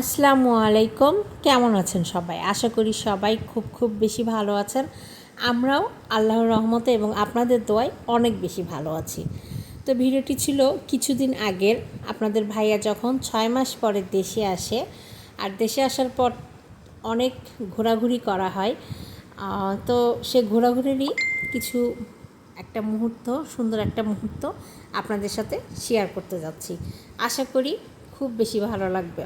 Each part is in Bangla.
আসসালামু আলাইকুম। কেমন আছেন সবাই? আশা করি সবাই খুব খুব বেশি ভালো আছেন। আমরাও আল্লাহর রহমতে এবং আপনাদের দোয়ায় অনেক বেশি ভালো আছি। তো ভিডিওটি ছিল কিছুদিন আগের। আপনাদের ভাইয়া যখন ছয় মাস পরে দেশে আসে, আর দেশে আসার পর অনেক ঘোরাঘুরি করা হয়। তো সে ঘোরাঘুরিরই কিছু একটা মুহূর্ত, সুন্দর একটা মুহূর্ত আপনাদের সাথে শেয়ার করতে যাচ্ছি। আশা করি খুব বেশি ভালো লাগবে।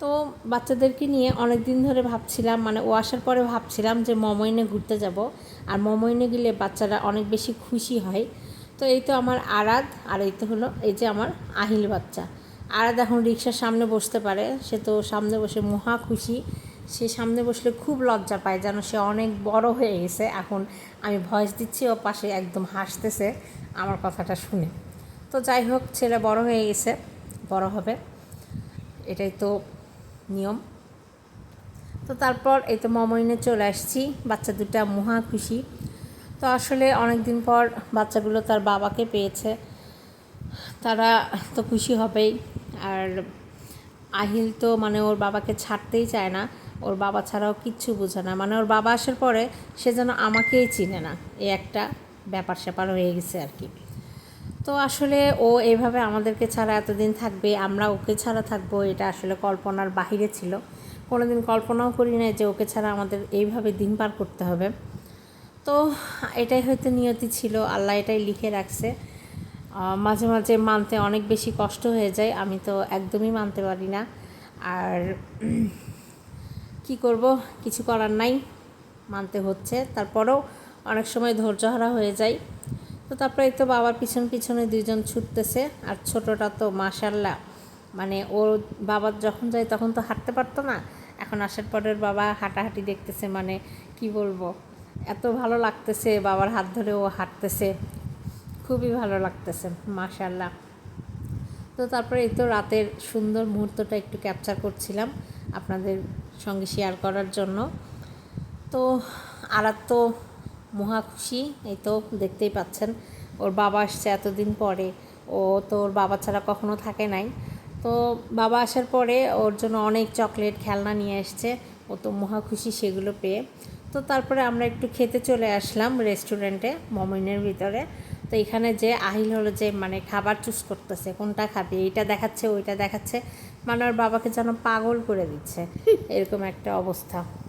তো বাচ্চাদেরকে নিয়ে অনেক দিন ধরে ভাবছিলাম মানে ও আসার পরে ভাবছিলাম যে মমইনে ঘুরতে যাব। আর মমইনে গেলে বাচ্চারা অনেক বেশি খুশি হয়। তো এই তো আমার আরাদ, আর এই তো হলো এই যে আমার আহিল বাচ্চা। আরাদ এখন রিক্সার সামনে বসতে পারে। সে তো সামনে বসে মহা খুশি। সে সামনে বসলে খুব লজ্জা পায় যেন সে অনেক বড় হয়ে গেছে। এখন আমি ভয়েস দিচ্ছি, ও পাশে একদম হাসতেছে আমার কথাটা শুনে। তো যাই হোক, ছেলে বড় হয়ে গেছে, বড় হবে। এটাই তো নিয়ম। তো তারপর এই তো মমইনে চলে আসছি, বাচ্চা দুটা মহা খুশি। তো আসলে অনেক দিন পর বাচ্চাগুলো তার বাবাকে পেয়েছে। তারা তো খুশি হবেই। আর আহিল তো মানে ওর বাবাকে ছাড়তেই চায় না। ওর বাবা ছাড়াও কিচ্ছু বোঝে না। মানে ওর বাবা আসার পরে সে যেন আমাকেই চিনে না। এই একটা ব্যাপার স্যাপার হয়ে গেছে আর কি। তো আসলে ও এইভাবে আমাদেরকে ছাড়া এতদিন থাকবে, আমরা ওকে ছাড়া থাকব, এটা আসলে কল্পনার বাহিরে ছিল। কোনোদিন কল্পনাও করি না যে ওকে ছাড়া আমাদের এইভাবে দিন পার করতে হবে। তো এটাই হয়তো নিয়তি ছিল, আল্লাহ এটাই লিখে রাখছে। মাঝে মাঝে মানতে অনেক বেশি কষ্ট হয়ে যায়, আমি তো একদমই মানতে পারি না। আর কি করব, কিছু করার নাই, মানতে হচ্ছে। তারপরেও অনেক সময় ধৈর্যহারা হয়ে যায় তো তারপরে তো বাবার পিছন পিছনে দুইজন ছুটতেছে। আর ছোটটা তো মাশাল্লাহ মানে ওর বাবা যখন যায় তখন তো হাঁটতে পারতো না। এখন আসার পরের বাবা হাঁটাহাঁটি দেখতেছে মানে কি বলব, এত ভালো লাগতেছে বাবার হাত ধরে ও হাঁটতেছে। খুবই ভালো লাগতেছে মাশাল্লাহ তো তারপরে এই তো রাতের সুন্দর মুহূর্তটা একটু ক্যাপচার করছিলাম আপনাদের সঙ্গে শেয়ার করার জন্য। তো আরাত তো মহা খুশি এই তো দেখতেই পাচ্ছেন। ওর বাবা আসছে এতদিন পরে। ও তো ওর বাবা ছাড়া কখনো থাকে নাই। তো বাবা আসার পরে ওর জন্য অনেক চকলেট খেলনা নিয়ে এসছে ও তো মহা খুশি সেগুলো পেয়ে। তো তারপরে আমরা একটু খেতে চলে আসলাম রেস্টুরেন্টে মমিনের ভিতরে। তো এখানে যে আহিল হলো যে মানে খাবার চুজ করতেছে কোনটা খাবে এইটা দেখাচ্ছে ওইটা দেখাচ্ছে মানে ওর বাবাকে যেন পাগল করে দিচ্ছে। এরকম একটা অবস্থা।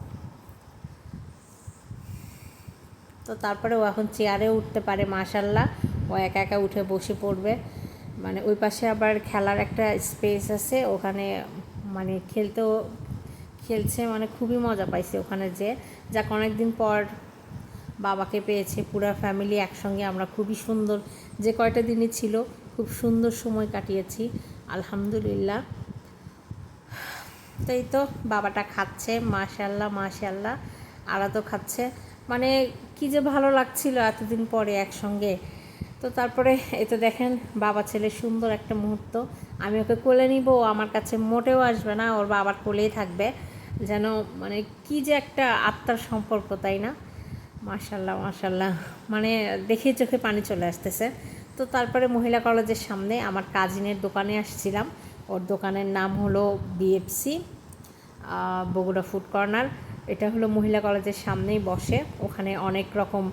তো তারপরে ও এখন চেয়ারে উঠতে পারে মাশাল্লাহ ও একা একা উঠে বসে পড়বে। মানে ওই পাশে আবার খেলার একটা স্পেস আছে, ওখানে মানে খেলতেও খেলছে মানে খুবই মজা পাইছে ওখানে যে। যাক অনেক দিন পর বাবাকে পেয়েছে, পুরো ফ্যামিলি একসঙ্গে, আমরা খুবই সুন্দর। যে কয়টা দিনই ছিল, খুব সুন্দর সময় কাটিয়েছি, আলহামদুলিল্লাহ। তাই তো, বাবাটা খাচ্ছে মাশাল্লাহ মাশাল্লাহ আরা তো খাচ্ছে। মানে কি যে ভালো লাগছিল এতদিন পরে একসঙ্গে। তো তারপরে এই তো দেখেন, বাবা ছেলে সুন্দর একটা মুহূর্ত। আমি ওকে কোলে নিব, ও আমার কাছে মোটেও আসবে না, ওর বাবার কোলেই থাকবে। যেন মানে কি যে একটা আত্মার সম্পর্ক, তাই না? মাশাল্লাহ মাশাল্লাহ। মানে দেখে চোখে পানি চলে আসতেছে। তো তারপরে মহিলা কলেজের সামনে আমার কাজিনের দোকানে আসছিলাম। ওর দোকানের নাম হলো বিএফসি বগুড়া ফুড কর্নার। এটা হলো মহিলা কলেজের সামনেই বসে। ওখানে অনেক রকম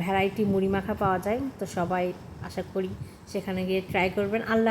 ভ্যারাইটি মুড়ি মাখা পাওয়া যায়। তো সবাই আশা করি সেখানে গিয়ে ট্রাই করবেন। আল্লাহ